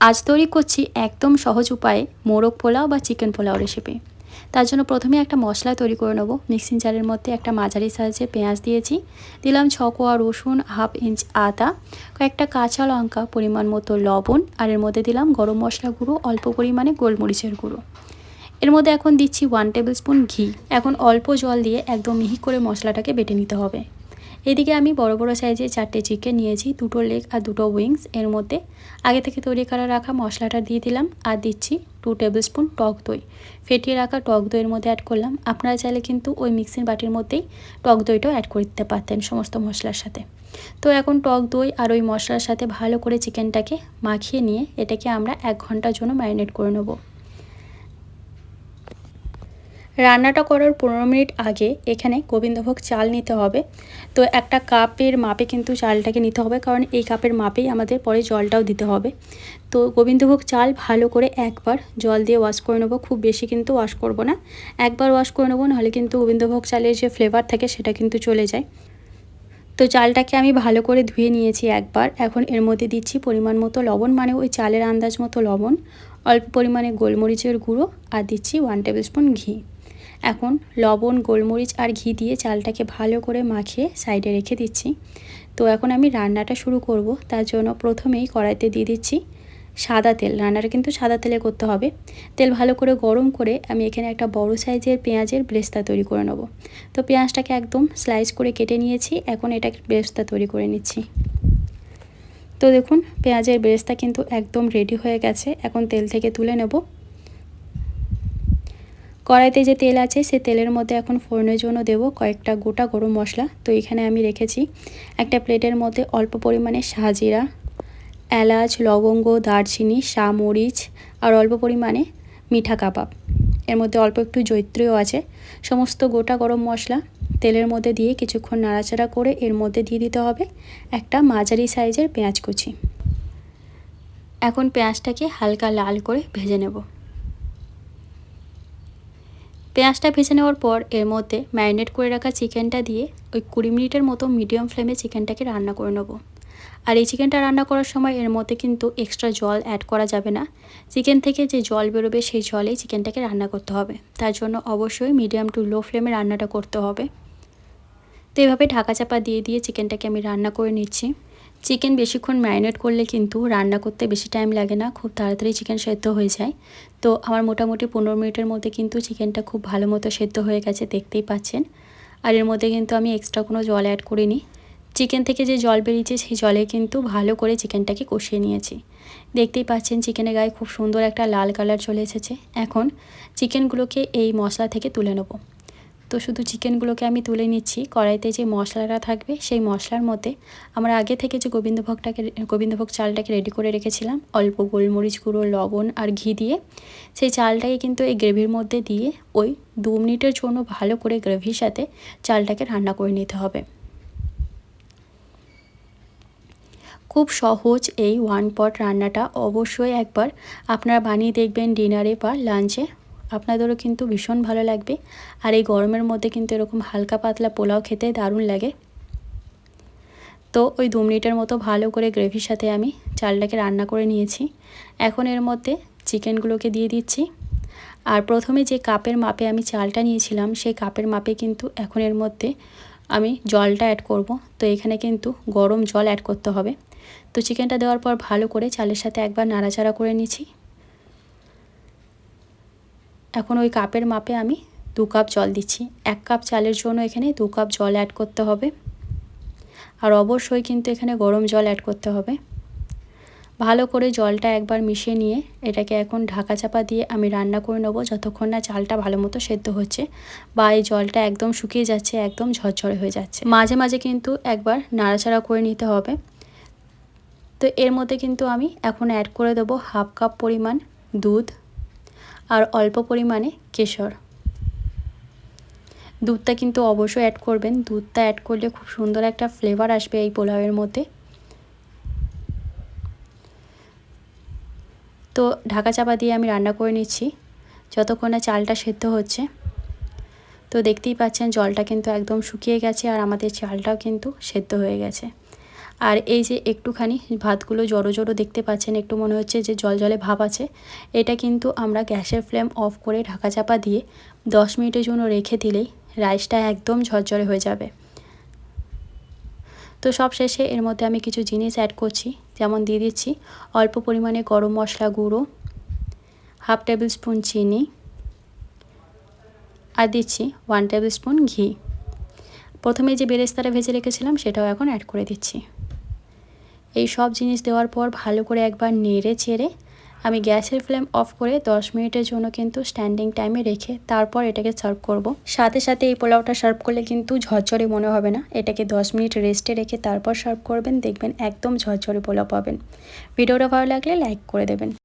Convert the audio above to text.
আজ তৈরি করছি একদম সহজ উপায়ে মোরগ পোলাও বা চিকেন পোলাও রেসিপি তার জন্য প্রথমে একটা মশলা তৈরি করে নেব। মিক্সিং জারের মধ্যে একটা মাঝারি সাইজে পেঁয়াজ দিয়েছি। দিলাম ছ কোয়া রসুন হাফ ইঞ্চ আদা, কয়েকটা কাঁচা লঙ্কা, পরিমাণ মতো লবণ, আর এর মধ্যে দিলাম গরম মশলা গুঁড়ো, অল্প পরিমাণে গোলমরিচের গুঁড়ো। এর মধ্যে এখন দিচ্ছি ওয়ান টেবিল স্পুন ঘি। এখন অল্প জল দিয়ে একদম মিহি করে মশলাটাকে বেটে নিতে হবে। এদিকে আমি বড় বড় সাইজে চারটে চিকেন নিয়েছি, দুটো লেগ আর দুটো উইংস এর মধ্যে আগে থেকে তৈরি করা রাখা মশলাটা দিয়ে দিলাম আর দিচ্ছি টু টেবিল স্পুন টক দই। ফেটিয়ে রাখা টক দইয়ের মধ্যে অ্যাড করলাম। আপনারা চাইলে কিন্তু ওই মিক্সিং বাটির মধ্যেই টক দইটাও অ্যাড করে দিতে পারতেন সমস্ত মশলার সাথে। তো এখন টক দই আর ওই মশলার সাথে ভালো করে চিকেনটাকে মাখিয়ে নিয়ে এটাকে আমরা এক ঘণ্টার জন্য ম্যারিনেট করে নেব। রান্নাটা করার পনেরো মিনিট আগে এখানে গোবিন্দভোগ চাল নিতে হবে। তো একটা কাপের মাপে কিন্তু চালটাকে নিতে হবে, কারণ এই কাপের মাপেই আমাদের পরে জলটাও দিতে হবে। তো গোবিন্দভোগ চাল ভালো করে একবার জল দিয়ে ওয়াশ করে নেব, খুব বেশি কিন্তু ওয়াশ করব না। একবার ওয়াশ করে নেব, নাহলে কিন্তু গোবিন্দভোগ চালের যে ফ্লেভার থাকে সেটা কিন্তু চলে যায়। তো চালটাকে আমি ভালো করে ধুয়ে নিয়েছি একবার। এখন এর মধ্যে দিচ্ছি পরিমাণ মতো লবণ মানে ওই চালের আন্দাজ মতো লবণ, অল্প পরিমাণে গোলমরিচের গুঁড়ো, আর দিচ্ছি ওয়ান টেবিল স্পুন ঘি। এখন লবণ, গোলমরিচ আর ঘি দিয়ে চালটাকে ভালো করে মাখিয়ে সাইডে রেখে দিচ্ছি। তো এখন আমি রান্নাটা শুরু করব। তার জন্য প্রথমেই কড়াইতে দিয়ে দিচ্ছি সাদা তেল। রান্নাটা কিন্তু সাদা তেলে করতে হবে। তেল ভালো করে গরম করে আমি এখানে একটা বড় সাইজের পেঁয়াজের ব্রেস্তা তৈরি করে নেব। তো পেঁয়াজটাকে একদম স্লাইস করে কেটে নিয়েছি। এখন এটা ব্রেস্তা তৈরি করে নিচ্ছি। তো দেখুন, পেঁয়াজের ব্রেস্তা কিন্তু একদম রেডি হয়ে গেছে। এখন তেল থেকে তুলে নেব। কড়াইতে যে তেল আছে সে তেলের মধ্যে এখন ফোড়নের জন্য দেব কয়েকটা গোটা গরম মশলা। তো এখানে আমি রেখেছি একটা প্লেটের মধ্যে অল্প পরিমাণে সাজিরা এলাচ, লবঙ্গ, দারচিনি মরিচ আর অল্প পরিমাণে মিঠা কাবাব। এর মধ্যে অল্প একটু জৈত্রীয় আছে। সমস্ত গোটা গরম মশলা তেলের মধ্যে দিয়ে কিছুক্ষণ নাড়াচাড়া করে এর মধ্যে দিয়ে দিতে হবে একটা মাঝারি সাইজের পেঁয়াজ কুচি। এখন পেঁয়াজটাকে হালকা লাল করে ভেজে নেব। পেঁয়াজটা ভেজে নেওয়ার পর এর মধ্যে ম্যারিনেট করে রাখা চিকেনটা দিয়ে ওই কুড়ি মিনিটের মতো মিডিয়াম ফ্লেমে চিকেনটাকে রান্না করে নেব। আর এই চিকেনটা রান্না করার সময় এর মধ্যে কিন্তু এক্সট্রা জল অ্যাড করা যাবে না। চিকেন থেকে যে জল বেরোবে সেই জলেই চিকেনটাকে রান্না করতে হবে। তার জন্য অবশ্যই মিডিয়াম টু লো ফ্লেমে রান্নাটা করতে হবে। তো এভাবে ঢাকা চাপা দিয়ে দিয়ে চিকেনটাকে আমি রান্না করে নিচ্ছি। চিকেন বেশিক্ষণ ম্যারিনেট করলে কিন্তু রান্না করতে বেশি টাইম লাগে না, খুব তাড়াতাড়ি চিকেন সেদ্ধ হয়ে যায়। তো আমার মোটামুটি পনেরো মিনিটের মধ্যে কিন্তু চিকেনটা খুব ভালো মতো সেদ্ধ হয়ে গেছে, দেখতেই পাচ্ছেন। আর এর মধ্যে কিন্তু আমি এক্সট্রা কোনো জল অ্যাড করিনি। চিকেন থেকে যে জল বেরিয়েছে, সেই জলে কিন্তু ভালো করে চিকেনটাকে কষিয়ে নিয়েছি। দেখতেই পাচ্ছেন চিকেনের গায়ে খুব সুন্দর একটা লাল কালার চলে এসেছে। এখন চিকেনগুলোকে এই মশলা থেকে তুলে নেব। তো শুধু চিকেনগুলোকে আমি তুলে নিচ্ছি। কড়াইতে যে মশলাটা থাকবে, সেই মশলার মধ্যে আমরা আগে থেকে যে গোবিন্দভোগটাকে, গোবিন্দভোগ চালটাকে রেডি করে রেখেছিলাম, অল্প গোলমরিচ গুঁড়ো, লবণ আর ঘি দিয়ে, সেই চালটাকে কিন্তু এই গ্রেভির মধ্যে দিয়ে ওই দু মিনিটের জন্য ভালো করে গ্রেভির সাথে চালটাকে রান্না করে নিতে হবে। খুব সহজ এই ওয়ান পট রান্নাটা অবশ্যই একবার আপনারা বানিয়ে দেখবেন ডিনারে বা লাঞ্চে আপনাদেরও কিন্তু ভীষণ ভালো লাগবে। আর এই গরমের মধ্যে কিন্তু এরকম হালকা পাতলা পোলাও খেতে দারুণ লাগে। তো ওই দু মিনিটের মতো ভালো করে গ্রেভির সাথে আমি চালটাকে রান্না করে নিয়েছি। এখন এর মধ্যে চিকেনগুলোকে দিয়ে দিচ্ছি। আর প্রথমে যে কাপের মাপে আমি চালটা নিয়েছিলাম, সেই কাপের মাপে কিন্তু এখন এর মধ্যে আমি জলটা অ্যাড করব। তো এখানে কিন্তু গরম জল অ্যাড করতে হবে। তো চিকেনটা দেওয়ার পর ভালো করে চালের সাথে একবার নাড়াচাড়া করে নিচ্ছি। এখন ওই কাপের মাপে আমি দু কাপ জল দিচ্ছি। এক কাপ চালের জন্য এখানে দু কাপ জল অ্যাড করতে হবে। আর অবশ্যই কিন্তু এখানে গরম জল অ্যাড করতে হবে। ভালো করে জলটা একবার মিশিয়ে নিয়ে এটাকে এখন ঢাকা চাপা দিয়ে আমি রান্না করে নেব যতক্ষণ না চালটা ভালো মতো সেদ্ধ হচ্ছে বা এই জলটা একদম শুকিয়ে যাচ্ছে, একদম ঝরঝরে হয়ে যাচ্ছে। মাঝে মাঝে কিন্তু একবার নাড়াচাড়া করে নিতে হবে। তো এর মধ্যে কিন্তু আমি এখন অ্যাড করে দেবো হাফ কাপ পরিমাণ দুধ। আর অল্প পরিমাণে কেশর। দুধটা কিন্তু অবশ্যই অ্যাড করবেন। দুধটা অ্যাড করলে খুব সুন্দর একটা ফ্লেভার আসবে এই পোলাওয়ের মধ্যে। তো ঢাকা চাপা দিয়ে আমি রান্না করে নিচ্ছি। যতক্ষণ না চালটা সেদ্ধ হচ্ছে। তো দেখতেই পাচ্ছেন জলটা কিন্তু একদম শুকিয়ে গেছে আর আমাদের চালটাও কিন্তু সেদ্ধ হয়ে গেছে। আর এই যে একটুখানি ভাতগুলো জড়ো জড়ো দেখতে পাচ্ছেন, একটু মনে হচ্ছে যে জল জলে ভাব আছে। এটা কিন্তু আমরা গ্যাসের ফ্লেম অফ করে ঢাকা চাপা দিয়ে দশ মিনিটের জন্য রেখে দিলেই রাইসটা একদম ঝরঝরে হয়ে যাবে। তো সব শেষে এর মধ্যে আমি কিছু জিনিস অ্যাড করছি, যেমন দিয়ে দিচ্ছি অল্প পরিমাণে গরম মশলা গুঁড়ো, হাফ টেবিল স্পুন চিনি, আর দিচ্ছি ওয়ান টেবিল স্পুন ঘি। প্রথমে যে বেরেস্তাটা ভেজে রেখেছিলাম সেটাও এখন অ্যাড করে দিচ্ছি। এই সব জিনিস দেওয়ার পর ভালো করে একবার নেড়ে ছেড়ে আমি গ্যাসের ফ্লেম অফ করে 10 মিনিটের জন্য কিন্তু স্ট্যান্ডিং টাইমে রেখে তারপর এটাকে সার্ভ করব। সাথে সাথে এই পোলাওটা সার্ভ করলে কিন্তু ঝরঝরে মনে হবে না। এটাকে 10 মিনিট রেস্টে রেখে তারপর সার্ভ করবেন, দেখবেন একদম ঝরঝরে পোলাও পাবেন। ভিডিওটা ভালো লাগলে লাইক করে দেবেন।